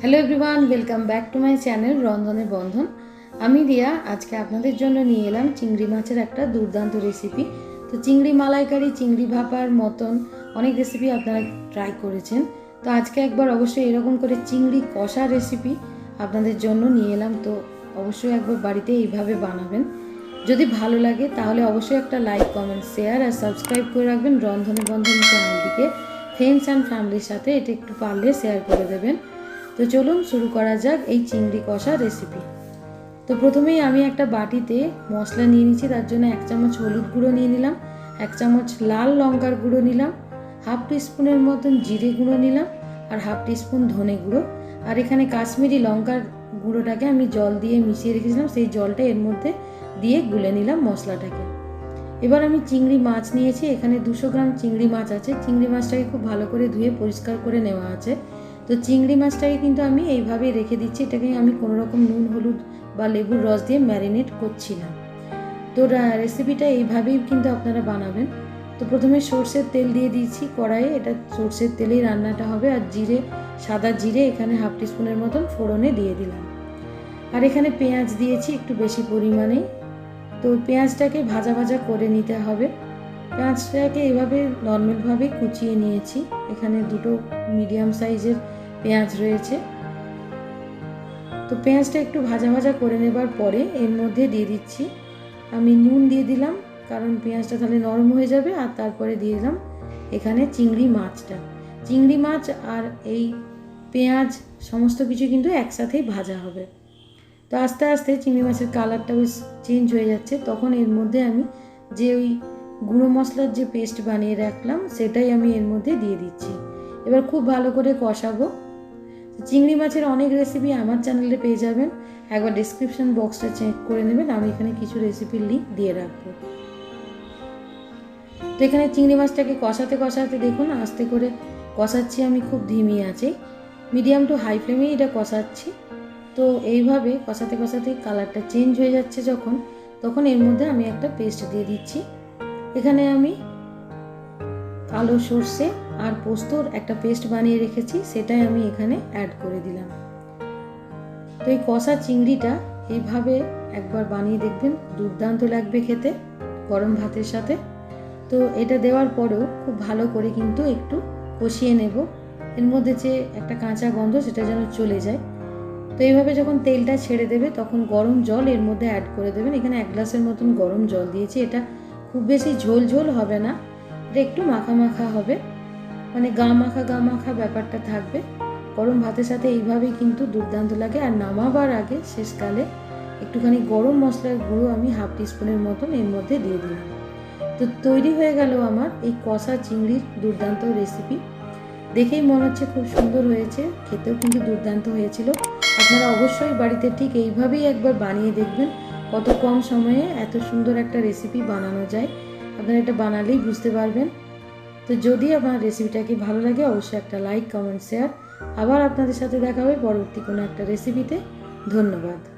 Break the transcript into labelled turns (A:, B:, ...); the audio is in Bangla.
A: Hello everyone, welcome back to my channel রন্ধনের বন্ধন। আমি রিয়া, আজকে আপনাদের জন্য নিয়ে এলাম চিংড়ি মাছের একটা দুর্দান্ত রেসিপি তো চিংড়ি মালাইকারি, চিংড়ি ভাপার মতন অনেক রেসিপি আপনারা ট্রাই করেছেন। তো আজকে একবার অবশ্যই এরকম করে চিংড়ি কষা রেসিপি আপনাদের জন্য নিয়ে এলাম। তো অবশ্যই একবার বাড়িতে এইভাবে বানাবেন। যদি ভালো লাগে তাহলে অবশ্যই একটা লাইক কমেন্ট শেয়ার আর সাবস্ক্রাইব করে রাখবেন রন্ধনের বন্ধন চ্যানেলটিকে ফ্রেন্ডস অ্যান্ড ফ্যামিলির সাথে এটা একটু পারলে শেয়ার করে দেবেন। তো চলুন শুরু করা যাক এই চিংড়ি কষা রেসিপি তো প্রথমেই আমি একটা বাটিতে মশলা নিয়ে নিচ্ছি, তার জন্য এক চামচ হলুদ গুঁড়ো নিয়ে নিলাম, এক চামচ লাল লঙ্কার গুঁড়ো নিলাম, হাফ টিস্পুনের মতন জিরে গুঁড়ো নিলাম আর হাফ টিস্পুন ধনে গুঁড়ো। আর এখানে কাশ্মীরি লঙ্কার গুঁড়োটাকে আমি জল দিয়ে মিশিয়ে রেখেছিলাম, সেই জলটা এর মধ্যে দিয়ে গুলে নিলাম মশলাটাকে। এবার আমি চিংড়ি মাছ নিয়েছি, এখানে দুশো গ্রাম চিংড়ি মাছ আছে। চিংড়ি মাছটাকে খুব ভালো করে ধুয়ে পরিষ্কার করে নেওয়া আছে। তো চিংড়ি মাছটাকে কিন্তু আমি এইভাবেই রেখে দিচ্ছি। এটাকে আমি কোনো রকম নুন, হলুদ বা লেবুর রস দিয়ে ম্যারিনেট করছি না। তো রেসিপিটা এইভাবেই কিন্তু আপনারা বানাবেন। তো প্রথমে সর্ষের তেল দিয়ে দিয়েছি কড়াইয়ে। এটা সর্ষের তেলেই রান্নাটা হবে। আর জিরে, সাদা জিরে এখানে হাফ টিস্পুনের মতন ফোড়নে দিয়ে দিলাম। আর এখানে পেঁয়াজ দিয়েছি একটু বেশি পরিমাণেই তো পেঁয়াজটাকে ভাজা ভাজা করে নিতে হবে। পেঁয়াজটাকে এভাবে নর্মালভাবে কুচিয়ে নিয়েছি। এখানে দুটো মিডিয়াম সাইজের পেঁয়াজ রয়েছে। তো পেঁয়াজটা একটু ভাজা ভাজা করে নেবার পরে এর মধ্যে দিয়ে দিচ্ছি। আমি নুন দিয়ে দিলাম, কারণ পেঁয়াজটা তাহলে নরম হয়ে যাবে, আর তারপরে দিয়ে দিলাম এখানে চিংড়ি মাছটা। চিংড়ি মাছ আর এই পেঁয়াজ সমস্ত কিছু কিন্তু একসাথেই ভাজা হবে। তো আস্তে আস্তে চিংড়ি মাছের কালারটা বেশ চেঞ্জ হয়ে যাচ্ছে। তখন এর মধ্যে আমি যে ওই গুঁড়ো মশলার যে পেস্ট বানিয়ে রাখলাম, সেটাই আমি এর মধ্যে দিয়ে দিচ্ছি। এবার খুব ভালো করে কষাবো। চিংড়ি মাছের অনেক রেসিপি আমার চ্যানেলে পেয়ে যাবেন। একবার ডিসক্রিপশন বক্সটা চেক করে নেবেন, আমি এখানে কিছু রেসিপির লিঙ্ক দিয়ে রাখব। তো এখানে চিংড়ি মাছটাকে কষাতে কষাতে দেখুন, আস্তে করে কষাচ্ছি আমি খুব ধিমি আছে মিডিয়াম টু হাই ফ্লেমেই এটা কষাচ্ছি। তো এইভাবে কষাতে কষাতে কালারটা চেঞ্জ হয়ে যাচ্ছে যখন, তখন এর মধ্যে আমি একটা পেস্ট দিয়ে দিচ্ছি। এখানে আমি কালো সর্ষে আর পোস্তর একটা পেস্ট বানিয়ে রেখেছি, সেটাই আমি এখানে অ্যাড করে দিলাম। তো এই কষা চিংড়িটা এইভাবে একবার বানিয়ে দেখবেন, দুর্দান্ত লাগবে খেতে গরম ভাতের সাথে। তো এটা দেওয়ার পরেও খুব ভালো করে কিন্তু একটু কষিয়ে নেব। এর মধ্যে যে একটা কাঁচা গন্ধ, সেটা যেন চলে যায়। তো এইভাবে যখন তেলটা ছেড়ে দেবে, তখন গরম জল এর মধ্যে অ্যাড করে দেবেন। এখানে এক গ্লাসের মতন গরম জল দিয়েছি। এটা খুব বেশি ঝোল ঝোল হবে না, এটা একটু মাখা মাখা হবে। মানে গা মাখা গা মাখা ব্যাপারটা থাকবে। গরম ভাতের সাথে এইভাবেই কিন্তু দুর্দান্ত লাগে। আর নামাবার আগে শেষকালে একটুখানি গরম মশলার গুঁড়ো আমি হাফ টিস্পুনের মতন এর মধ্যে দিয়ে দিলাম। তো তৈরি হয়ে গেল আমার এই কষা চিংড়ির দুর্দান্ত রেসিপি দেখেই মনে হচ্ছে খুব সুন্দর হয়েছে। খেতেও কিন্তু দুর্দান্ত হয়েছিল। আপনারা অবশ্যই বাড়িতে ঠিক এইভাবেই একবার বানিয়ে দেখবেন কত কম সময়ে এত সুন্দর একটা রেসিপি বানানো যায়। আপনারা এটা বানালেই বুঝতে পারবেন। তো যদি আপনার রেসিপিটাকে ভালো লাগে, অবশ্যই একটা লাইক কমেন্ট শেয়ার আবার আপনাদের সাথে দেখা হবে পরবর্তী কোনো একটা রেসিপিতে ধন্যবাদ।